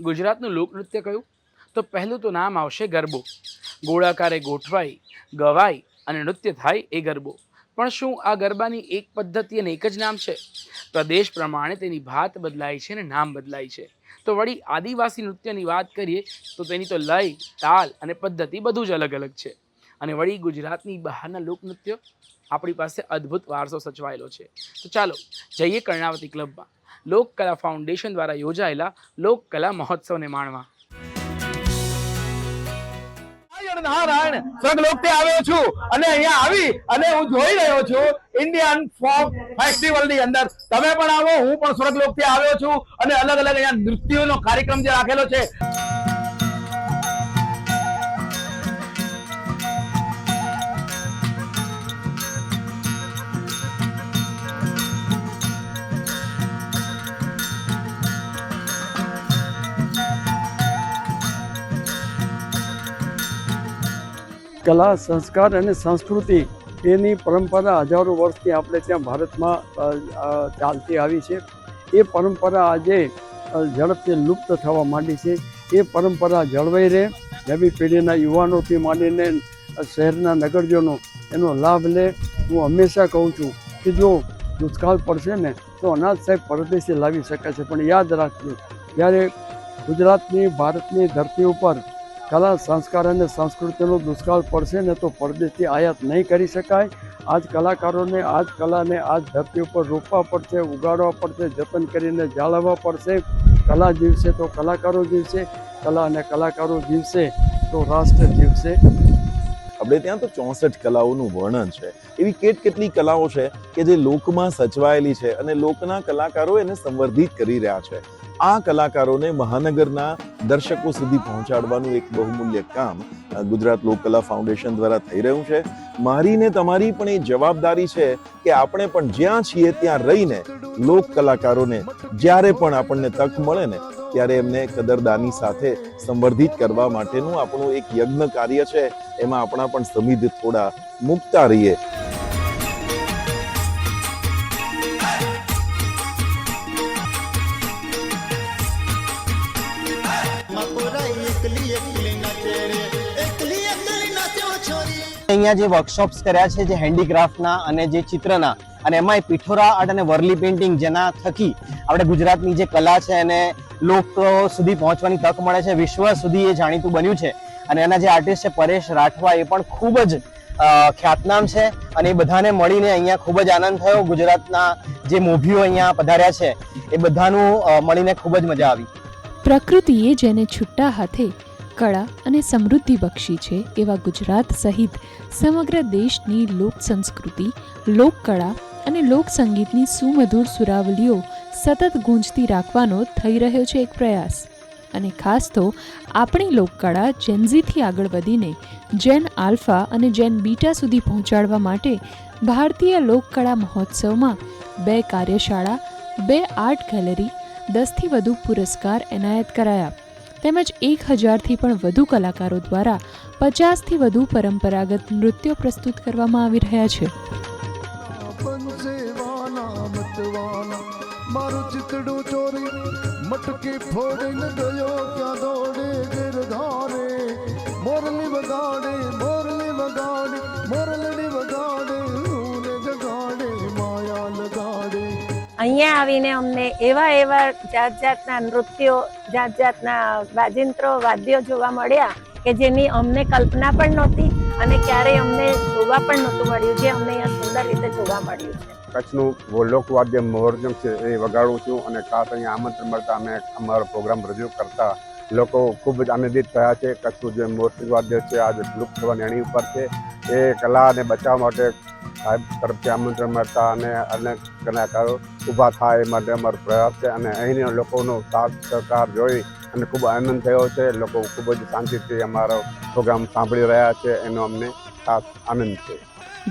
ગુજરાતનું લોકનૃત્ય કયું? તો પહેલું તો નામ આવશે ગરબો. ગોળાકારે ગોઠવાઈ ગવાય અને નૃત્ય થાય એ ગરબો. પણ શું આ ગરબાની એક પદ્ધતિ અને એક જ નામ છે? પ્રદેશ પ્રમાણે તેની ભાત બદલાય છે અને નામ બદલાય છે. તો વળી આદિવાસી નૃત્યની વાત કરીએ, તો તેની તો લય, તાલ અને પદ્ધતિ બધું જ અલગ અલગ છે. અને વળી ગુજરાતની બહારના લોકનૃત્યો આપણી પાસે અદ્ભુત વારસો સચવાયેલો છે. તો ચાલો જઈએ કર્ણાવતી ક્લબમાં. લોકકલા ફાઉન્ડેશન દ્વારા યોજાયેલા લોકકલા મહોત્સવને માણવા. નારાયણ સ્વર્ગલોકથી આવ્યો છું અને અહીંયા આવી અને હું જોઈ રહ્યો છું ઇન્ડિયન ફોક ફેસ્ટિવલની અંદર. તમે પણ આવો, હું પણ સ્વર્ગલોકથી આવ્યો છું અને અલગ અલગ અહીંયા નૃત્યોનો કાર્યક્રમ જે રાખેલો છે. કલા, સંસ્કાર અને સંસ્કૃતિ એની પરંપરા હજારો વર્ષથી આપણે ત્યાં ભારતમાં ચાલતી આવી છે. એ પરંપરા આજે ઝડપથી લુપ્ત થવા માંડી છે. એ પરંપરા જળવાઈ રહે. નવી પેઢીના યુવાનોથી માંડીને શહેરના નગરજનો એનો લાભ લે. હું હંમેશા કહું છું કે જો દુષ્કાળ પડશે ને, તો અનાજ સાહેબ પરદેશી લાવી શકે છે. પણ યાદ રાખજો, જ્યારે ગુજરાતની, ભારતની ધરતી ઉપર કલા સંસ્કાર અને સંસ્કૃતિનો દુષ્કાળ પડશે ને તો પરદેશથી આયાત નહીં કરી શકાય. આજ કલાકારોને, આજ કલાને, આજ ધરતી ઉપર રોપવા પડશે, ઉગાડવા પડશે, જતન કરીને જાળવવા પડશે. કલા જીવશે તો કલાકારો જીવશે, કલા અને કલાકારો જીવશે તો રાષ્ટ્ર જીવશે. આપણે ત્યાં તો ચોસઠ કલાઓનું વર્ણન છે. એવી કેટ કેટલી કલાઓ છે કે જે લોકમાં સચવાયેલી છે અને લોકના કલાકારો એને સંવર્ધિત કરી રહ્યા છે. આ કલાકારોને મહાનગરના દર્શકો સુધી પહોંચાડવાનું એક બહુમૂલ્ય કામ ગુજરાત લોકકલા ફાઉન્ડેશન દ્વારા થઈ રહ્યું છે. મારી ને તમારી પણ એ જવાબદારી છે કે આપણે પણ જ્યાં છીએ ત્યાં રહીને લોક કલાકારોને જ્યારે પણ આપણને તક મળે ને, ત્યારે એમને કદરદાની સાથે સંવર્ધિત કરવા માટેનું આપણું એક યજ્ઞ કાર્ય છે. એમાં આપણા પણ સમિધ થોડા મુકતા રહીએ. અહીંયા જે વર્કશોપ્સ કર્યા છે, જે હેન્ડીક્રાફ્ટના અને જે ચિત્રના, અને એમાંય પિઠોરા આર્ટ અને વર્લી પેઇન્ટિંગ જેના થકી આપણે ગુજરાતની જે કલા છે એને લોકો સુધી પહોંચવાની તક મળે છે, વિશ્વ સુધી એ જાણીતું બન્યું છે. અને એના જે આર્ટિસ્ટ છે, પરેશ રાઠવા, એ પણ ખૂબ જ ખ્યાતનામ છે. અને એ બધાને મળીને અહીંયા ખૂબ જ આનંદ થયો. ગુજરાતના જે મોભીઓ અહીંયા પધાર્યા છે, એ બધાનું મળીને ખૂબ જ મજા આવી. પ્રકૃતિએ જેને છૂટા હાથે કળા અને સમૃદ્ધિ બક્ષી છે એવા ગુજરાત સહિત સમગ્ર દેશની લોક સંસ્કૃતિ લોકકળા અને લોક સંગીતની સુમધુર સુરાવલીઓ સતત ગૂંજતી રાખવાનો થઈ રહ્યો છે એક પ્રયાસ. અને ખાસ તો આપણી લોકકળા જેનઝીથી આગળ વધીને જેન આલ્ફા અને જેન બીટા સુધી પહોંચાડવા માટે ભારતીય લોકકળા મહોત્સવમાં બે કાર્યશાળા, બે આર્ટ ગેલેરી, દસથી વધુ પુરસ્કાર એનાયત કરાયા. તેમજ એક હજારથી પણ વધુ કલાકારો દ્વારા પચાસથી વધુ પરંપરાગત નૃત્યો પ્રસ્તુત કરવામાં આવી રહ્યા છે. મારું ચિતડું ચોરી, મટકી ફોડીને ગયો ક્યાં દોડે ગિરધારે અહીંયા આવીને અમને એવા એવા જાત જાતના નૃત્યો જાત જાતના વાજિંત્રો, વાદ્યો જોવા મળ્યા કે જેની અમને કલ્પના પણ નહોતી અને ક્યારેય અમને જોવા પણ નહોતું મળ્યું જે અમને અહીંયા સુંદર રીતે જોવા મળ્યું છે. કચ્છનું લોકવાદ્ય મોરજમ છે એ વગાડું છું અને ખાસ અહીંયા આમંત્રણ મળતા અમે અમારો પ્રોગ્રામ રજૂ કરતા લોકો ખૂબ જ આનંદિત થયા છે. કચ્છનું જે મોરસિંગ વાદ્ય છે, આજે લુપ્ત થવાની એણી ઉપર છે. એ કલાને બચાવવા માટે સાહેબ તરફથી આમંત્રણ મળતા અને અનેક કલાકારો ઊભા થાય એ માટે અમારો પ્રયાસ છે અને અહીંના લોકોનો સાથ સહકાર જોઈ અને ખૂબ આનંદ થયો છે. લોકો ખૂબ જ શાંતિથી અમારો પ્રોગ્રામ સાંભળી રહ્યા છે. એનો અમને ખાસ આનંદ છે.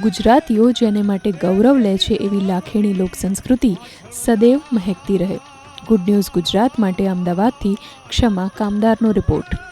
ગુજરાતીઓ જેને માટે ગૌરવ લે છે એવી લાખેણી લોક સંસ્કૃતિ સદૈવ મહેકતી રહે. ગુડ ન્યૂઝ ગુજરાત માટે અમદાવાદથી ક્ષમા કામદારનો રિપોર્ટ.